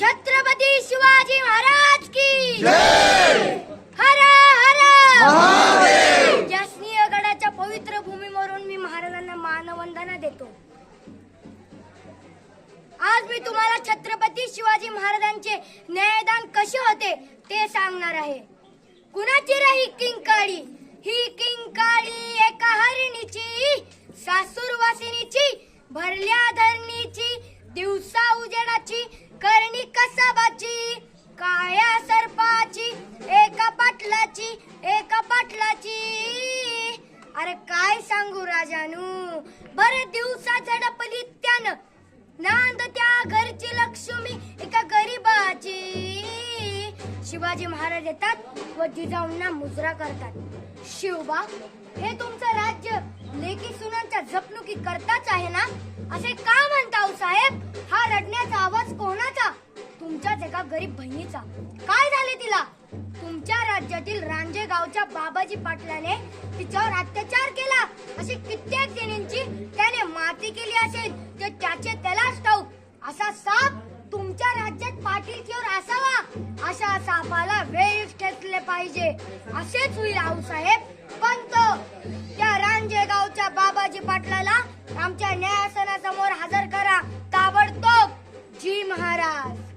छत्रपती शिवाजी महाराज की हर हर! जासनीय गडाच्या पवित्र भूमीवरून मी महाराजांना मानवंदना देतो. आज मी तुम्हाला छत्रपती शिवाजी महाराजांचे न्यायदान कसे होते ते सांगणार आहे. कुणाची राही किंकाळी? ही किंकाळी एका हरिणीची सासूरवासिनीची भरल्या धरणीची दिवसा उजेडाची अरे काय सांगू राजानू? बरे दिवसा झडपली त्यानं नांद त्या घरची लक्ष्मी एका गरीबाची. शिवाजी महाराज येतात व जिजाऊंना मुजरा करतात. शिवबा हे तुमचं राज्य लेकी सुनांच्या जपणुकी करताच आहे ना? असे का म्हणता हो साहेब? हा रडण्याचा आवाज कोणाचा? तुमच्याच एका गरीब बहिणीचा. काय झाले तिला? तुमच्या राज्यातील रांजे गावच्या बाबाजी पाटलाने तिच्यावर अत्याचार केला. अशी कित्येक जणींची त्याने माती केली असेल ते त्याचे त्यालाच ठाऊक. असा साप तुमच्या राज्यात पाटील किंवा असावा अशा सापाला वेळीच ठेचले पाहिजे. असेच होईल आऊसाहेब पंत त्या रांजे गावच्या बाबाजी पाटलाला आमच्या न्यायासनासमोर हजर करा. ताबडतोब. जी महाराज.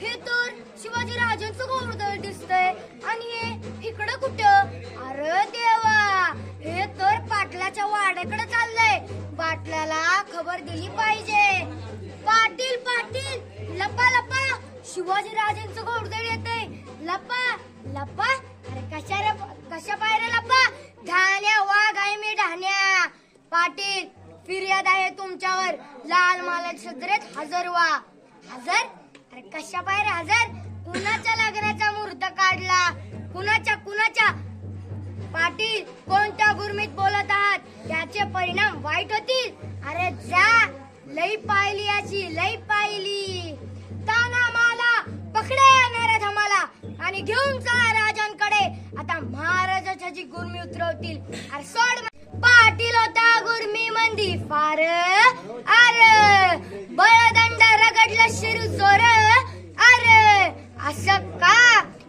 हे तर शिवाजी राजांचं घोरदळ दिसतंय. आणि हे इकडं कुठं? अरे देवा! हे तर पाटलाच्या वाड्याकडे चाललंय. पाटलाला खबर दिली पाहिजे. पाटील पाटील! लपा लपा! शिवाजी राजांचं घोरदळ येतंय. लपा लपा! अरे कशा रे कशा पायऱ्या लपा? ढाण्या वाघ आहे मी ढाण्या. पाटील फिर्याद आहे तुमच्यावर. लाल माला सदरेत हजर व्हा. हजर? अरे कशा बाहेर हजर? कुणाच्या लग्नाचा मुहूर्त काढला? कुणाच्या कुणाच्या? पाटील कोणत्या गुरमीत बोलत आहात? त्याचे परिणाम वाईट होतील? अरे जा. लई पाहिली अशी लई पाहिली. ताना माला पकडे येणाऱ्या धमाला आणि घेऊन चला राजांकडे. आता महाराजाच्या जी गुरमी उतरवतील. अरे सोड पाटील होता गुरमी मंदी. फार आर बळदंड रगडलं शिरू जोर आर असं का?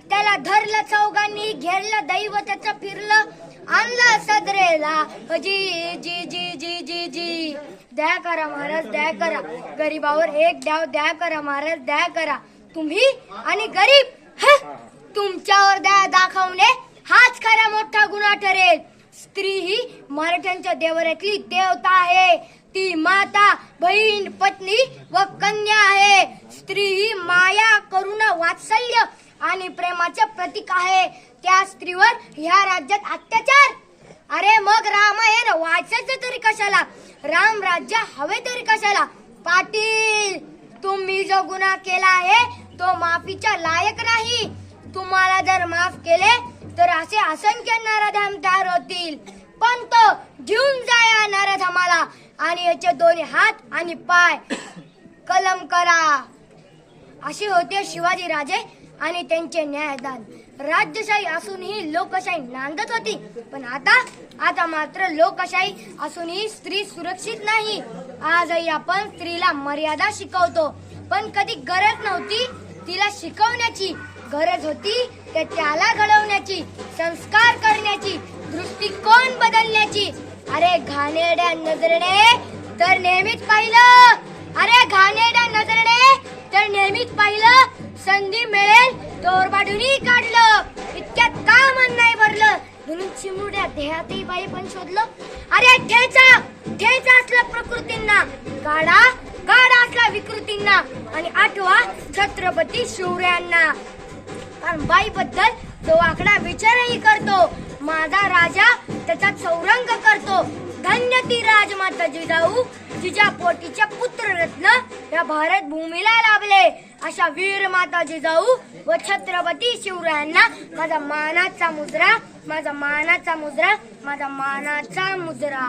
त्याला धरलं चौघांनी घेरलं दैवताचं फिरलं आणलं सदरेला. जी जी जी जी जी जी. द्या करा महाराज द्या करा. गरीबावर एक द्याव द्या करा महाराज द्या करा. तुम्ही आणि गरीब ह, तुमच्यावर द्या दाखवणे हाच खरा मोठा गुन्हा ठरेल. स्त्री ही मराठ्यांच्या देवऱ्यातली देवता आहे. ती माता बहीण पत्नी व कन्या आहे. स्त्री ही माया करुणा वात्सल्य आणि प्रेमाचे प्रतीक आहे. त्या स्त्रीवर ह्या राज्यात अत्याचार? अरे मग रामायण वाचायचं तरी कशाला? राम राज्य हवे तरी कशाला? पाटील तुम्ही जो गुन्हा केला आहे तो माफीच्या लायक नाही. तुम्हाला जर माफ केले तर असे असंख्य नराधाम तयार होतील. पण तो घेऊन जा या नराधामाला आणि याचे दोन्ही हात आणि पाय कलम करा. असे होते शिवाजी राजे आणि त्यांचे न्यायदान. राज्यशाही असूनही लोकशाही नांदत होती. पण आता आता मात्र लोकशाही असूनही स्त्री सुरक्षित नाही. आजही आपण स्त्रीला मर्यादा शिकवतो. पण कधी गरज नव्हती तिला शिकवण्याची. गरज होती ते त्याला घडवण्याची संस्कार करण्याची दृष्टिकोन बदलण्याची. अरे घाणेरड्या नजरेने तर नेहमीच पाहिलं. अरे घाणेरड्या नजरेने तर नेहमीच पाहिलं. संधी मिळेल तोरबाडूनही काढलं. इतक्यात का मन नाही भरलं. म्हणून चिमुरड्या देहातही बाई पण शोधलं. अरे ठेचा ठेचा असला प्रकृतींना. गाडा गाडा असला विकृतींना. आणि आठवा छत्रपती शिवरायांना कारण बाई बद्दल तो आकडा विचारही करतो माझा राजा त्याचा चौरंग करतो. धन्य ती राजमाता जिजाऊ जिच्या पोटीचे पुत्ररत्न या भारत भूमीला लाभले. अशा वीर माता जिजाऊ व छत्रपती शिवरायांना माझा मानाचा मुजरा माझा मानाचा मुजरा माझा मानाचा मुजरा.